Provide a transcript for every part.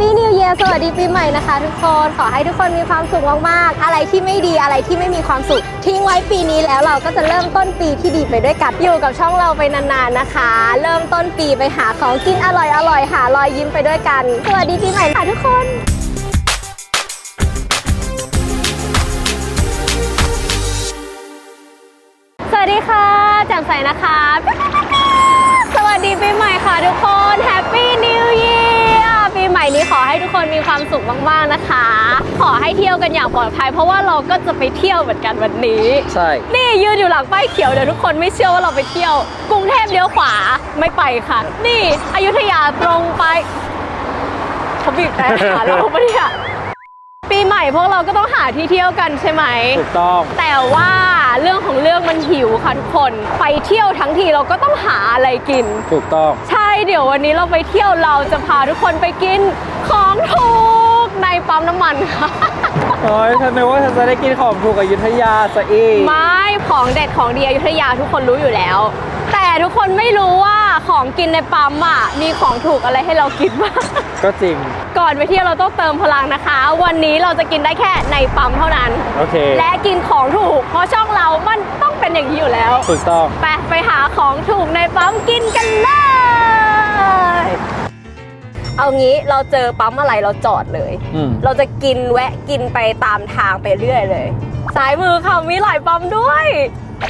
ปี้นิวเยียสวัสดีปีใหม่นะคะทุกคน ขอให้ทุกคนมีความสุขมากๆ อะไรที่ไม่ดีอะไรที่ไม่มีความสุข ทิ้งไว้ปีนี้แล้วเราก็จะเริ่มต้นปีที่ดีไปด้วยกัน อยู่กับช่องเราไปนานๆนะคะ เริ่มต้นปีไปหาของกินอร่อยๆ หารอยยิ้มไปด้วยกัน สวัสดีปีใหม่ค่ะทุกคนสวัสดีค่ะแจ่มใสนะคะ สวัสดีปีใหม่ค่ะทุกคนแฮป หม่นี้ขอให้ทุกคนมีความสุขมากๆนะคะ ขอให้เที่ยวกันอย่างปลอดภัย เพราะว่าเราก็จะไปเที่ยวเหมือนกันวันนี้ ใช่ นี่ยืนอยู่หลังป้ายเขียวเดี๋ยวทุกคนไม่เชื่อว่าเราไปเที่ยว กรุงเทพเลี้ยวขวาไม่ไปค่ะ นี่อยุธยาตรงไปเขาบีบแต่หาเราปะเนี่ยปีใหม่พวกเราก็ต้องหาที่เที่ยวกันใช่ไหมถูกต้อง แต่ว่า เรื่องของเรื่องมันหิวค่ะทุกคน ไปเที่ยวทั้งทีเราก็ต้องหาอะไรกิน ถูกต้อง ใช่เดี๋ยววันนี้เราไปเที่ยวเราจะพาทุกคนไปกินของถูกในปั๊มน้ำมันค่ะโอ้ยฉันนึกว่าฉันจะได้กินของถูกอยุธยาซะอีกไม่ของเด็ดของดีอยุธยาทุกคนรู้อยู่แล้ว แต่ทุกคนไม่รู้ว่าของกินในปั๊มอะมีของถูกอะไรให้เรากินบ้างก็จริง ก่อนไปเที่ยวเราต้องเติมพลังนะคะ วันนี้เราจะกินได้แค่ในปั๊มเท่านั้น โอเค และกินของถูก เพราะช่องเรามันต้องเป็นอย่างนี้อยู่แล้ว ถูกต้อง ไปไปหาของถูกในปั๊มกินกันเลย เอางี้เราเจอปั๊มอะไรเราจอดเลย อืม เราจะกินแวะกินไปตามทางไปเรื่อยเลยซ้ายมือค่ะมีหลายปั๊มด้วย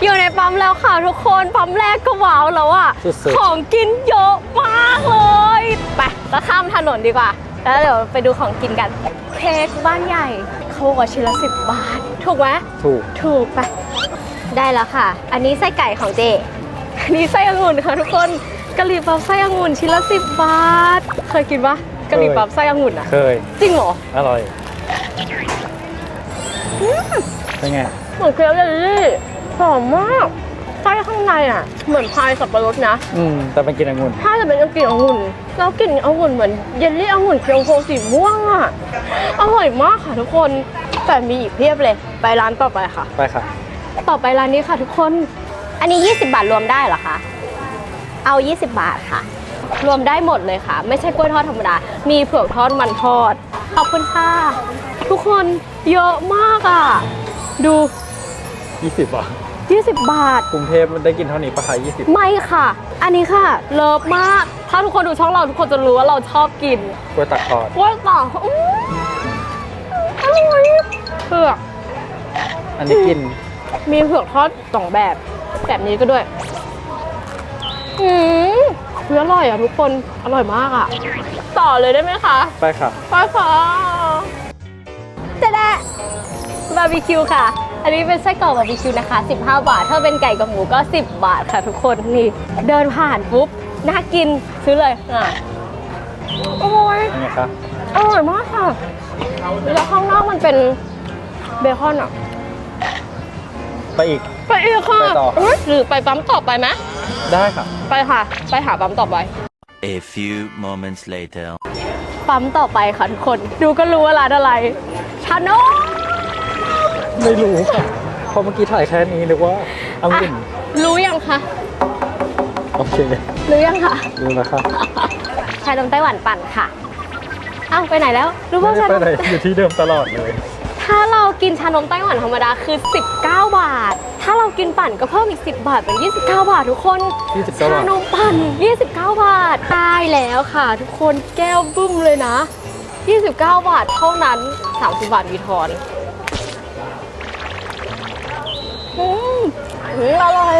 อยู่ในปั๊มแล้วค่ะทุกคนปั๊มแรกก็ว้าวแล้วอะสุดของกินเยอะมากเลย ไปเราข้ามถนนดีกว่า แล้วเดี๋ยวไปดูของกินกัน เค้กบ้านใหญ่เขาบอกว่าชิ้นละสิบบาท ถูกไหมๆถูก ถูกไปได้แล้วค่ะ อันนี้ไส้ไก่ของเจ อันนี้ไส้องุ่นค่ะทุกคนกะหรี่ปั๊บไส้องุ่นชิ้นละสิบบาท เคยกินปะกะหรี่ปั๊บไส้องุ่นอะเคย จริงเหรอ อร่อยเป็นไง เหมือนเคี้ยวเยลลี่หอมมาก ไส้ข้างในอะ เหมือนพายสับปะรดนะ อืมแต่เป็นกินองุ่น ถ้าจะเป็นกลิ่นองุ่นแล้วกลิ่นองุ่นเหมือนเยลลี่องุ่นเคียวโคสีม่วงอะ อร่อยมากค่ะทุกคน แต่มีอีกเพียบเลย ไปร้านต่อไปค่ะ ไปค่ะ ต่อไปร้านนี้ค่ะทุกคน อันนี้ 20 บาทรวมได้เหรอคะ เอา 20 บาทค่ะ รวมได้หมดเลยค่ะ ไม่ใช่กล้วยทอดธรรมดา มีเผือกทอดมันทอด ขอบคุณค่ะ ทุกคนเยอะมากอะ ดู 20บาท 20 บาท กรุงเทพมันได้กินเท่านี้ปะคะ20ไม่ค่ะ อันนี้ค่ะ เลิฟมาก ถ้าทุกคนดูช่องเราทุกคนจะรู้ว่าเราชอบกินกล้วยตักทอดกล้วยต่ออื้ออร่อยเผือกอันนี้กินมีเผือกทอดสองแบบ แบบนี้ก็ด้วย อืมเฮ้ยอร่อยอะทุกคน อร่อยมากอะ ต่อเลยได้ไหมคะไปค่ะ ไปค่ะจะได้บาร์บีคิวค่ะ อันนี้เป็นไส้กรอกบาร์บีคิวนะคะ 15 บาท ถ้าเป็นไก่กับหมูก็ 10 บาทค่ะทุกคนนี่เดินผ่านปุ๊บน่ากินซื้อเลยอะโอ้ยเป็นไงคะอร่อยมากค่ะแล้วข้างนอกมันเป็นเบคอนอะไปอีก ไปอีกค่ะไปต่อเอ้ยหรือไปปั๊มต่อไปไหมได้ค่ะ ไปค่ะ ไปหาปั๊มต่อไป A few moments later. ปั๊มต่อไปค่ะทุกคน ดูก็รู้ว่าร้านอะไรชาโน ไม่รู้ค่ะเพราะเมื่อกี้ถ่ายแค่นี้นึกว่าองุ่นรู้ยังคะโอเครู้ยังคะรู้แล้วค่ะชานมไต้หวันปั่นค่ะเอ้าไปไหนแล้ว รู้ว่าไม่ชาได้นไปมไหนอยู่ที่เดิมตลอดเลย ถ้าเรากินชานมไต้หวันธรรมดาคือ 19 บาท ถ้าเรากินปั่นก็เพิ่มอีก 10 บาทเป็น 29 บาททุกคน29ชานมปั่น 29 บาทได้แล้วค่ะ ทุกคนแก้วบึ้มเลยนะ 29 บาทเท่านั้น 30 บาทมีทอน อืมอืมอร่อย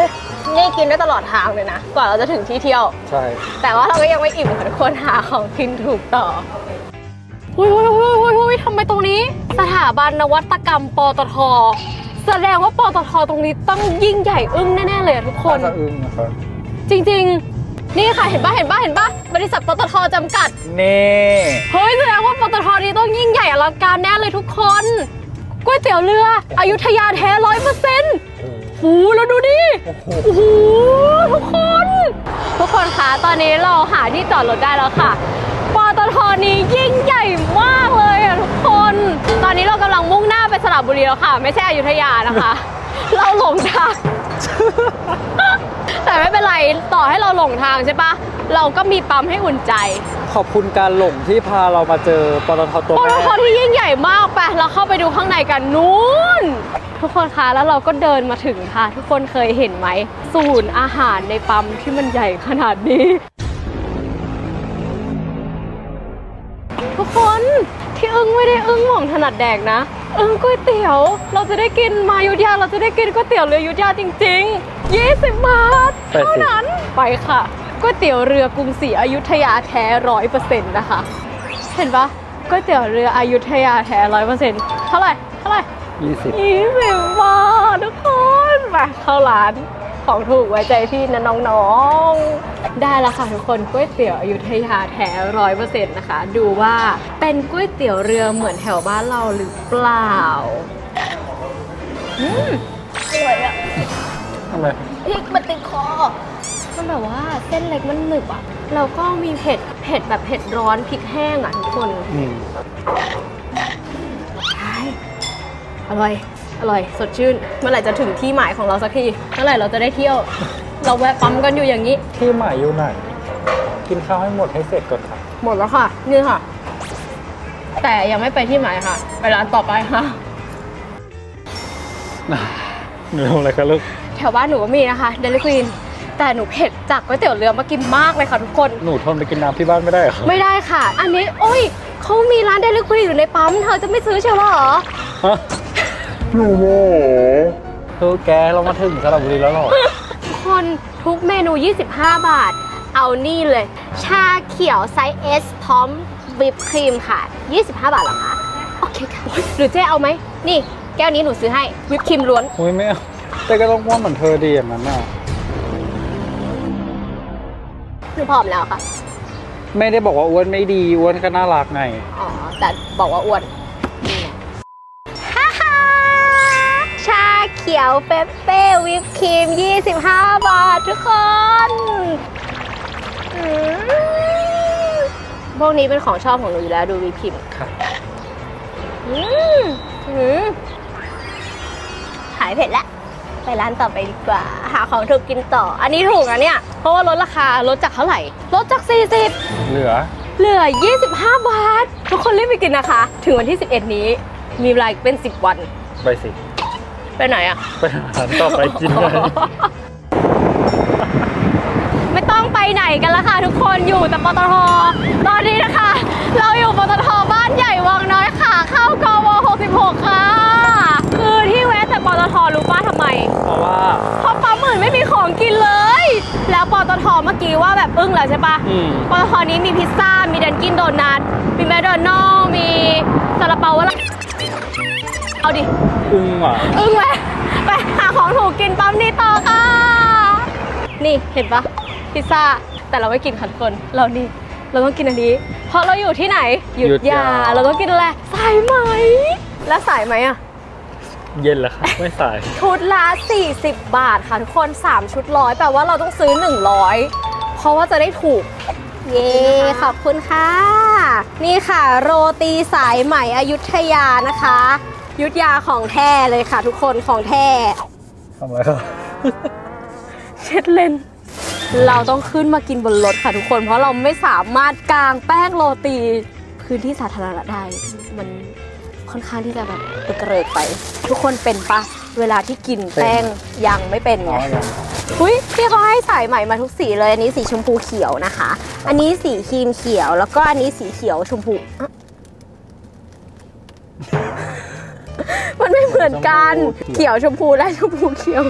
นี่กินได้ตลอดทางเลยนะ กว่าเราจะถึงที่เที่ยว ใช่ แต่ว่าเราก็ยังไม่อิ่มค่ะทุกคนหาของกินถูกต่อหุยหุยหุยหุยหุยทำไมตรงนี้ สถาบันนวัตกรรมปตท แสดงว่าปตทตรงนี้ต้องยิ่งใหญ่อึ้งแน่ๆเลยอะทุกคน น่าจะอึ้งนะครับ จริงๆ นี่ค่ะเห็นปะเห็นปะเห็นปะบริษัทปตทจำกัด นี่เฮ้ยแสดงว่าปตทนี้ต้องยิ่งใหญ่อลังการแน่เลยทุกคนก๋วยเตี๋ยวเรืออยุธยาแท้ร้อยเปอร์เซ็นต์ หูแล้วดูดิโอ้โหโอ้โหทุกคน ทุกคนคะตอนนี้เราหาที่จอดรถได้แล้วค่ะปตทนี้ยิ่งใหญ่มากเลยอะทุกคน ตอนนี้เรากำลังมุ่งหน้าไปสระบุรีแล้วค่ะ ไม่ใช่อยุธยานะคะ เราหลงทาง แแต่ไม่เป็นไรต่อให้เราหลงทางใช่ปะเราก็มีปั๊มให้อุ่นใจ ขอบคุณการหลงที่พาเรามาเจอปตทตัวปตแม่ทที่ยิ่งใหญ่มากไปเราเข้าไปดูข้างในกันนู้นทุกคนคะแล้วเราก็เดินมาถึงค่ะ ทุกคนเคยเห็นไหมศูนย์อาหารในปั๊มที่มันใหญ่ขนาดนี้ ที่อึ้งไม่ได้อึ้งหม่องถนัดแดกนะ อึ้งก๋วยเตี๋ยว เราจะได้กินมายุธยา เราจะได้กินก๋วยเตี๋ยวเรือยุธยาจริงๆ20บาทแปดเท่าสิบนั้นไปค่ะก๋วยเตี๋ยวเรือกรุงศรีอยุธยาแท้ร้อยเปอร์เซ็นต์นะคะ เห็นปะก๋วยเตี๋ยวเรืออยุธยาแท้ร้อยเปอร์เซ็นต์เท่าไหร่เท่าไหร่ ยี่สิบยี่สิบบาททุกคนไปเข้าร้านของถูกไว้ใจพี่นะน้องๆ ได้แล้วค่ะทุกคนก๋วยเตี๋ยวอยุธยาแท้ร้อยเปอร์เซ็นต์นะคะ ดูว่าเป็นก๋วยเตี๋ยวเรือเหมือนแถวบ้านเราหรือเปล่าอืมอร่อยอะทำไมพริกมันติดคอ มันแบบว่าเส้นเล็กมันหนึบอะแล้วก็มีเผ็ดเผ็ดแบบเผ็ดร้อนพริกแห้งอะทุกคนอืมใช่อร่อย อร่อย สดชื่น เมื่อไหร่จะถึงที่หมายของเราสักที เมื่อไหร่เราจะได้เที่ยว เราแวะปั๊มกันอยู่อย่างนี้ ที่หมายอยู่ไหน กินข้าวให้หมดให้เสร็จก่อนค่ะ หมดแล้วค่ะ นี่ค่ะ แต่ยังไม่ไปที่หมายค่ะ ไปร้านต่อไปค่ะ หนูทำอะไรคะลูก แถวบ้านหนูก็มีนะคะเดลิควีนแต่หนูเผ็ดจากก๋วยเตี๋ยวเรือมากินมากเลยค่ะทุกคน หนูทนไปกินน้ำที่บ้านไม่ได้เหรอไม่ได้ค่ะ อันนี้โอ้ยเขามีร้านเดลิควีนอยู่ในปั๊มเธอจะไม่ซื้อเชียวเหรอ ฮะหนูโมเธอแกเรามาถึงสระบุรีแล้วเหรอทุกค นทุกเมนู 25 บาท เอานี่เลย ชาเขียวไซส์ S พร้อมวิปครีมค่ะ 25 บาทเหรอคะโอเคค่ะหรือเจ๊เอาไหม นี่ แก้วนี้หนูซื้อให้วิปครีมล้วน โอ้ยไม่เอาแต่ก็ต้องว่าเหมือนเธอดีอย่างนั้นน่ะหนูผอมแล้วค่ะ ไม่ได้บอกว่าอ้วนไม่ดีอ้วนก็น่ารักไง อ๋อ แต่บอกว่าอ้วนนี่ ขียวเปปเป้วิปครีม 25 บาททุกคนอืมพวกนี้เป็นของชอบของหนูอยู่แล้วดูวิปครีมค่ะอืมอืมหายเผ็ดแล้ว ไปร้านต่อไปดีกว่า หาของถูกกินต่อ อันนี้ถูกนะเนี่ย เพราะว่าลดราคาลดจากเท่าไหร่ ลดจาก 40 เหลือ เหลือ 25 บาท ทุกคนรีบไปกินนะคะ ถึงวันที่ 11 นี้ มีเวลาอีกเป็น 10 วัน ไปสิ ไปไหนอะไปหาร้านต่อไปกินเลยไม่ต้องไปไหนกันละค่ะ ทุกคนอยู่แต่ปตท ตอนนี้นะคะ เราอยู่ปตทบ้านใหญ่วังน้อยค่ะ เข้ากว66 ค่ะ คือที่แวะแต่ปตทรู้ป้าทำไม เพราะว่า เพราะปั๊มอื่นไม่มีของกินเลย แล้วปตทเมื่อกี้ว่าแบบอึ้งแล้วใช่ปะอืม ปตทนี้มีพิซซ่า มีดันกินโดนัท มีแมคโดนัลล์มีซาลาเปาวะละเอาดิ อึ้งอะอึ้งไหมไปหาของถูกกินปั๊มนี้ต่อค่ะ นี่เห็นปะพิซซ่า แต่เราไม่กินค่ะทุกคน เรานี่ เราต้องกินอันนี้ เพราะเราอยู่ที่ไหนอยุอยุธธยายา เราต้องกินอะไร สายไหม และสายไหมอะเย็นแล้วค่ะ ไม่สาย ชุดละ 40 บาทค่ะทุกคน 3 ชุดร้อยแปลว่าเราต้องซื้อ 100 เพราะว่าจะได้ถูก เย้ขอบคุณค่ะ นี่ค่ะ โรตีสายใหม่อยุธยานะคะ อยุธยาของแท้เลยค่ะ ทุกคนของแท้ทำอะไรครับ เช็ดเลนเราต้องขึ้นมากินบนรถค่ะทุกคน เพราะเราไม่สามารถกางแป้งโรตีพื้นที่สาธารณะได้ มันค่อนข้างที่จะแบบตึกเริกไป ทุกคนเป็นปะเวลาที่กินแป้งยังไม่เป็นอ๋ไงอยังอุ้ยพี่เขาให้สายใหม่มาทุกสีเลย อันนี้สีชมพูเขียวนะคะ อันนี้สีครีมเขียว แล้วก็อันนี้สีเขียวชมพู มันไม่เหมือนกัน เขียวชมพูและชมพูเขียว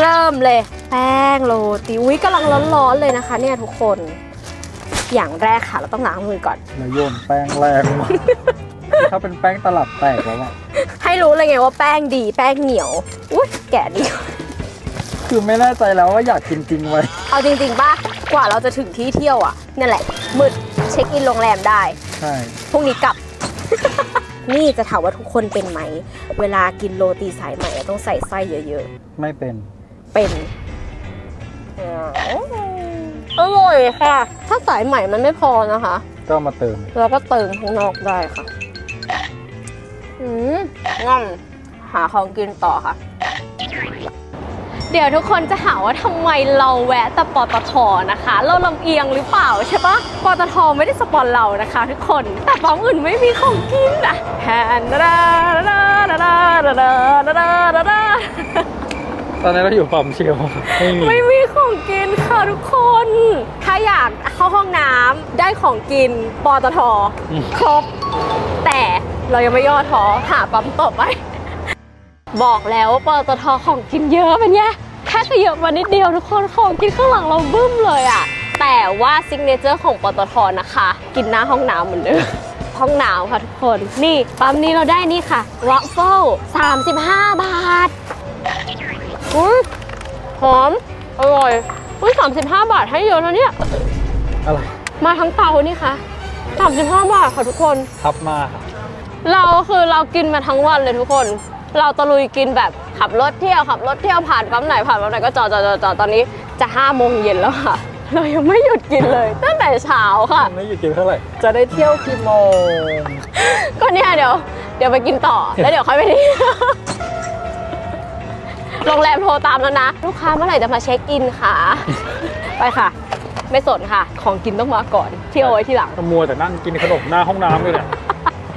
เริ่มเลย แป้งโรตีอุ้ยกำลังร้อนๆเลยนะคะ เนี่ยทุกคน อย่างแรกค่ะเราต้องล้างมือก่อนแล้วโยนแป้งแรงมากถ้าเป็นแป้งตลับแตกแล้วอะให้รู้เลยไงว่าแป้งดีแป้งเหนียว อุ้ยแกะดีคือไม่แน่ใจแล้วว่าอยากกินจริงไหมเอาจริงๆป่ะกว่าเราจะถึงที่เที่ยวอะนั่นแหละมืดเช็คอินโรงแรมได้ ใช่พรุ่งนี้กลับ นี่จะถามว่าทุกคนเป็นไหม เวลากินโรตีสายใหม่อะต้องใส่ไส้เยอะไม่เป็น ๆ เป็นอร่อยค่ะ ถ้าสายใหม่มันไม่พอนะคะ ก็เอามาเติม เราก็เติมข้างนอกได้ค่ะ อืมง่อมหาของกินต่อค่ะ เดี๋ยวทุกคนจะหาว่าทำไมเราแวะแต่ปตทนะคะ เราลำเอียงหรือเปล่าใช่ปะปตทไม่ได้สปอนเรานะคะ ทุกคนแต่ปั๊มอื่นไม่มีของกินอะแฮนดาดาดาดาดาดาดาดาดาตอนนี้เราอยู่ปั๊มเชียวไม่มีไม่มีของกินค่ะทุกคน ถ้าอยากเข้าห้องน้ำได้ของกินปตทครบแต่เรายังไม่ย่อท้อหาปั๊มต่อไป บอกแล้วว่าปตทของกินเยอะเป็นไงแค่ขยับมานิดเดียวทุกคนของกินข้างหลังเราบึ้มเลยอะแต่ว่าซิกเนเจอร์ของปตทนะคะ กินหน้าห้องน้ำเหมือนเดิมห้องน้ำค่ะทุกคน นี่ปั๊มนี้เราได้นี่ค่ะวอฟเฟิล35 บาทอุ๊ยหอม อร่อยอุ้ย35 บาทให้เยอะนะเนี่ย อะไร มาทั้งเตานี่ค่ะ 35 บาทค่ะทุกคน ทับมาค่ะเราคือเรากินมาทั้งวันเลยทุกคนเราตะลุยกินแบบขับรถเที่ยวขับรถเที่ยวผ่านปั๊มไหนผ่านปั๊มไหนก็จอดจอดจอดจอดตอนนี้จะ5โมงเย็นแล้วค่ะ เรายังไม่หยุดกินเลยตั้งแต่เช้าค่ะ ไม่หยุดกินเท่าไหร่ จะได้เที่ยวกี่โมง ก็เนี่ยเดี๋ยว เดี๋ยวไปกินต่อแล้วเดี๋ยวค่อยไปที่โรงแรมโทรตามแล้วนะ ลูกค้าเมื่อไหร่จะมาเช็คอินค่ะ ไปค่ะ ไม่สนค่ะ ของกินต้องมาก่อนเที่ยวไว้ที่หลังมัวแต่นั่งกินขนมหน้าห้องน้ำเลยเนี่ย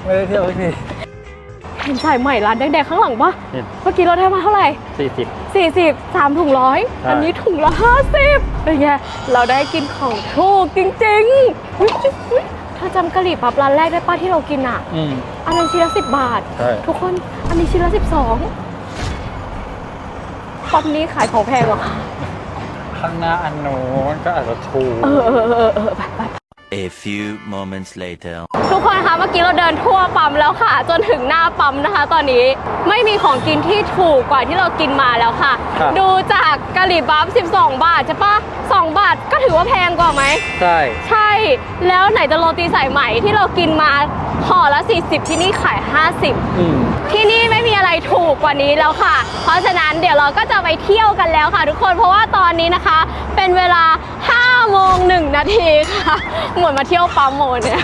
ไม่ได้เที่ยวสักทีเห็นสายใหม่ร้านแดงๆข้างหลังปะเห็นเมื่อกี้เราได้มาเท่าไหร่ สี่สิบ 40 3ถุงร้อยใช่ อันนี้ถุงละ 50เป็นไงเราได้กินของถูกจริงๆอุ๊ยอุ๊ยถ้าจำกะหรี่ปั๊บร้านแรกได้ป้าที่เรากินอะ อืม อันนั้นชิ้นละ10บาท ใช่ ทุกคนอันนี้ชิ้นละ12ปั๊บนี้ขายของแพงเหรอคะข้างหน้าอันโน้นก็อาจจะถูก เออเออเออเออไปไปไป A few moments later. ทุกคนคะเมื่อกี้เราเดินทั่วปั๊มแล้วค่ะ จนถึงหน้าปั๊มนะคะ ตอนนี้ไม่มีของกินที่ถูกกว่าที่เรากินมาแล้วค่ะ ครับ ดูจากกะหรี่ปั๊บ12 บาทใช่ปะ2บาทก็ถือว่าแพงกว่าไหม ใช่ ใช่ แล้วไหนจะโรตีสายไหมที่เรากินมาห่อละ 40 ที่นี่ขาย 50 อืม ที่นี่ไม่มีอะไรถูกกว่านี้แล้วค่ะ เพราะฉะนั้นเดี๋ยวเราก็จะไปเที่ยวกันแล้วค่ะทุกคน เพราะว่าตอนนี้นะคะ เป็นเวลา5 โมง 1 นาทีค่ะ เหมือนมาเที่ยวปั๊มโมเนี่ย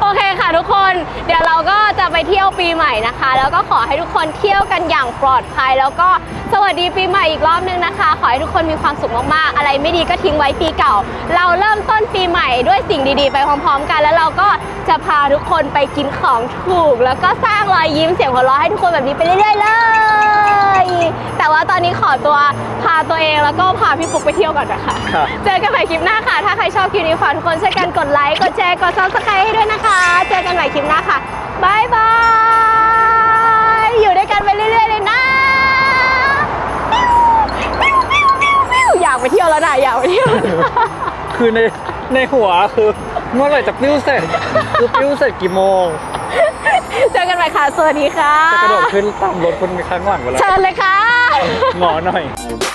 โอเคค่ะทุกคน เดี๋ยวเราก็จะไปเที่ยวปีใหม่นะคะ แล้วก็ขอให้ทุกคนเที่ยวกันอย่างปลอดภัย แล้วก็สวัสดีปีใหม่อีกรอบนึงนะคะ ขอให้ทุกคนมีความสุขมากๆ อะไรไม่ดีก็ทิ้งไว้ปีเก่า เราเริ่มต้นปีใหม่ด้วยสิ่งดีๆ ไปพร้อม ๆ กัน แล้วเราก็จะพาทุกคนไปกินของถูก แล้วก็สร้างรอยยิ้มเสียงหัวเราะให้ทุกคนแบบนี้ไปเรื่อยๆเลย แต่ว่าตอนนี้ขอตัวพาตัวเองแล้วก็พาพี่ฟุกไปเที่ยวก่อนนะคะครับ เจอกันใหม่คลิปหน้าค่ะ ถ้าใครชอบคลิปนี้ฝากทุกคนช่วยกันกดไลค์กดแชร์กดซับสไครต์ให้ด้วยนะคะ เจอกันใหม่คลิปหน้าค่ะบายบายอยู่ด้วยกันไปเรื่อยๆเลยนะปิ้วปิ้วปิ้วปิ้วปิ้วอยากไปเที่ยวแล้วนะอยากไปเที่ยวแล้วนะคือในในหัวคือเมื่อไหร่จะปิ้วเสร็จ คือปิ้วเสร็จกี่โมง เจอกันใหม่ค่ะ สวัสดีค่ะ จะกระโดดขึ้นตามรถคนข้างหลังไปแล้วเชิญเลยค่ะ งอหน่อย A